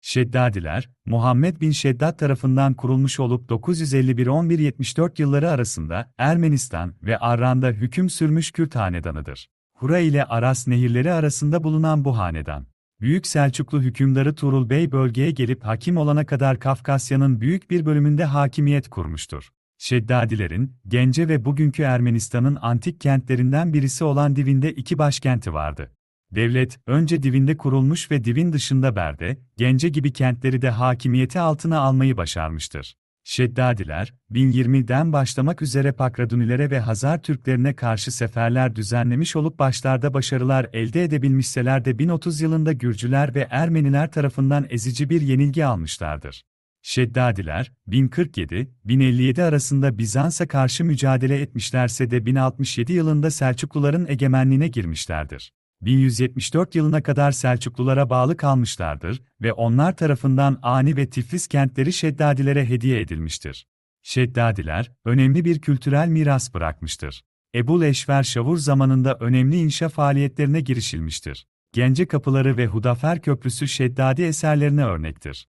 Şeddadiler, Muhammed bin Şeddad tarafından kurulmuş olup 951-1174 yılları arasında Ermenistan ve Arran'da hüküm sürmüş Kürt hanedanıdır. Hura ile Aras nehirleri arasında bulunan bu hanedan, Büyük Selçuklu hükümdarı Tuğrul Bey bölgeye gelip hakim olana kadar Kafkasya'nın büyük bir bölümünde hakimiyet kurmuştur. Şeddadilerin, Gence ve bugünkü Ermenistan'ın antik kentlerinden birisi olan Divin'de iki başkenti vardı. Devlet, önce Divin'de kurulmuş ve Divin dışında Berde, Gence gibi kentleri de hakimiyeti altına almayı başarmıştır. Şeddadiler, 1020'den başlamak üzere Pakradunilere ve Hazar Türklerine karşı seferler düzenlemiş olup başlarda başarılar elde edebilmişseler de 1030 yılında Gürcüler ve Ermeniler tarafından ezici bir yenilgi almışlardır. Şeddadiler, 1047-1057 arasında Bizans'a karşı mücadele etmişlerse de 1067 yılında Selçukluların egemenliğine girmişlerdir. 1174 yılına kadar Selçuklulara bağlı kalmışlardır ve onlar tarafından Ani ve Tiflis kentleri Şeddadilere hediye edilmiştir. Şeddadiler, önemli bir kültürel miras bırakmıştır. Ebul Eşver Şavur zamanında önemli inşa faaliyetlerine girişilmiştir. Gence Kapıları ve Hudafer Köprüsü Şeddadi eserlerine örnektir.